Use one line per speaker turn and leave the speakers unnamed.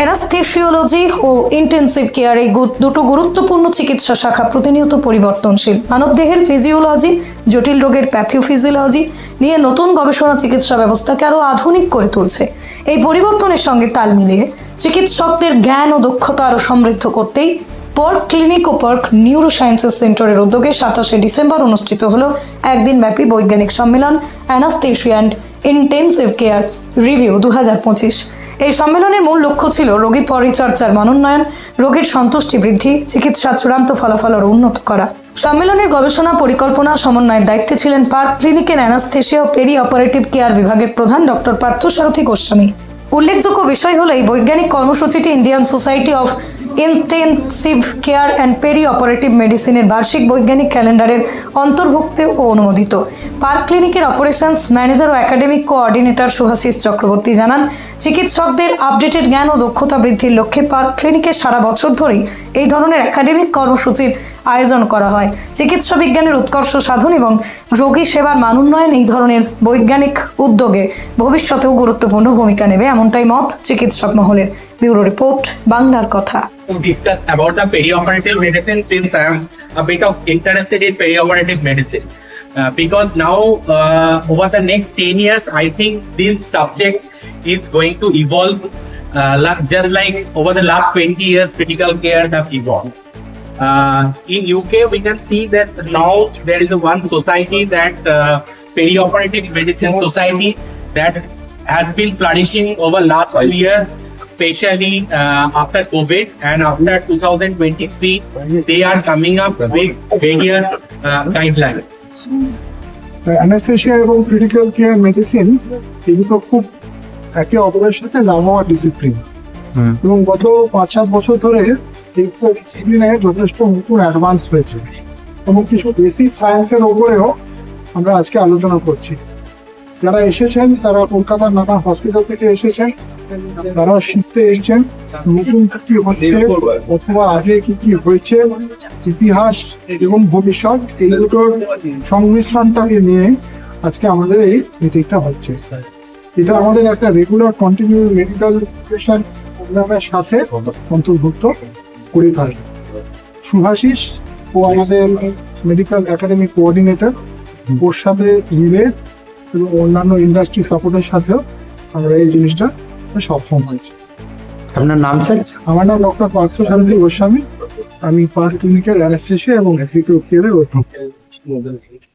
Anaesthesiology ও intensive care এই দুটো গুরুত্বপূর্ণ চিকিৎসা শাখা প্রতিনিয়ত পরিবর্তনশীল। মানবদেহের ফিজিওলজি জটিল রোগের প্যাথিওফিজিওলজি নিয়ে নতুন গবেষণা চিকিৎসা ব্যবস্থাকে আরও আধুনিক করে তুলছে। এই পরিবর্তনের সঙ্গে তাল মিলিয়ে চিকিৎসকদের জ্ঞান ও দক্ষতা আরও সমৃদ্ধ করতেই পর্ক ক্লিনিক ও পর্ক নিউরো সায়েন্সেস সেন্টারের উদ্যোগে সাতাশে ডিসেম্বর অনুষ্ঠিত হলো একদিন ব্যাপী বৈজ্ঞানিক সম্মেলন anaesthesia and intensive care review দু হাজার পঁচিশ। এই সম্মেলনের মূল লক্ষ্য ছিল রোগী পরিচর্যার মানোন্নয়ন রোগীর সন্তুষ্টি বৃদ্ধি, চিকিৎসার চূড়ান্ত ফলাফল আরও উন্নত করা। সম্মেলনের গবেষণা পরিকল্পনা সমন্বয়ের দায়িত্বে ছিলেন পার্ক ক্লিনিকের অ্যানাস্থেশিয়া ও পেরি অপারেটিভ কেয়ার বিভাগের প্রধান ডক্টর পার্থ সারথী গোস্বামী। উল্লেখযোগ্য বিষয় হলো এই বৈজ্ঞানিক কর্মসূচিটি Indian society of intensive care and peri operative মেডিসিনের বার্ষিক বৈজ্ঞানিক ক্যালেন্ডারের অন্তর্ভুক্ত ও অনুমোদিত। পার্ক ক্লিনিকের অপারেশনস ম্যানেজার ও একাডেমিক কোঅর্ডিনেটর সুভাশিস চক্রবর্তী জানান, চিকিৎসকদের আপডেটেড জ্ঞান ও দক্ষতা বৃদ্ধির লক্ষ্যে পার্ক ক্লিনিকে সারা বছর ধরেই এই ধরনের একাডেমিক কর্মসূচির আয়োজন করা হয় চিকিৎসা বিজ্ঞানের উৎকর্ষ সাধন এবং রোগী সেবার মান উন্নয়ন এই ধরনের বৈজ্ঞানিক উদ্যোগে ভবিষ্যতেও গুরুত্বপূর্ণ ভূমিকা নেবে এমনটাই মত চিকিৎসক মহলের ব্যুরো রিপোর্ট বাংলার কথা
discuss about the perioperative medicine since I am a bit of interested in perioperative medicine. Uh, because now, uh, over the next 10 years, I think this subject is going to evolve uh, just like over the last 20 years, critical care have evolved. Uh, in UK, we can see that now there is a one society that uh, perioperative medicine society that has been flourishing over last few years, especially uh, after COVID and after 2023, they are coming up with various uh, guidelines.
Anaesthesia এবং critical care medicine দুটো খুব একে অপরের সাথে নামহওয়া discipline এবং গত পাঁচ সাত বছর ধরে যথেষ্ট নতুন অ্যাডভান্স হয়েছে এবং কিছু বেসিক সায়েন্সের ওপরেও আমরা আজকে আলোচনা করছি। যারা এসেছেন, তারা কলকাতার নানা হসপিটাল থেকে এসেছেন, তারা শিখতে এসেছেন, নতুন কি হচ্ছে, অথবা আগে কি কি হয়েছে, ইতিহাস এবং ভবিষ্যৎ, এই দুটোর সংমিশ্রণটাকে নিয়ে আজকে আমাদের এই মিটিংটা হচ্ছে। এটা আমাদের একটা রেগুলার কন্টিনিউ মেডিকেল এডুকেশন প্রোগ্রামের সাথে অন্তর্ভুক্ত। করে থাকি। সুভাষিস ও আমাদের মেডিকেল একাডেমি কোঅর্ডিনেটর ওর সাথে মিলে এবং অন্যান্য ইন্ডাস্ট্রি সাপোর্টের সাথেও আমরা এই জিনিসটা সক্ষম হয়েছি।
আপনার নাম স্যার?
আমার নাম ডক্টর পার্থ সারথী গোস্বামী। আমি পার্ক ক্লিনিকের অ্যানাস্থেশিয়া এবং অ্যাক্রিটিভ কেয়ারের অধ্যাপক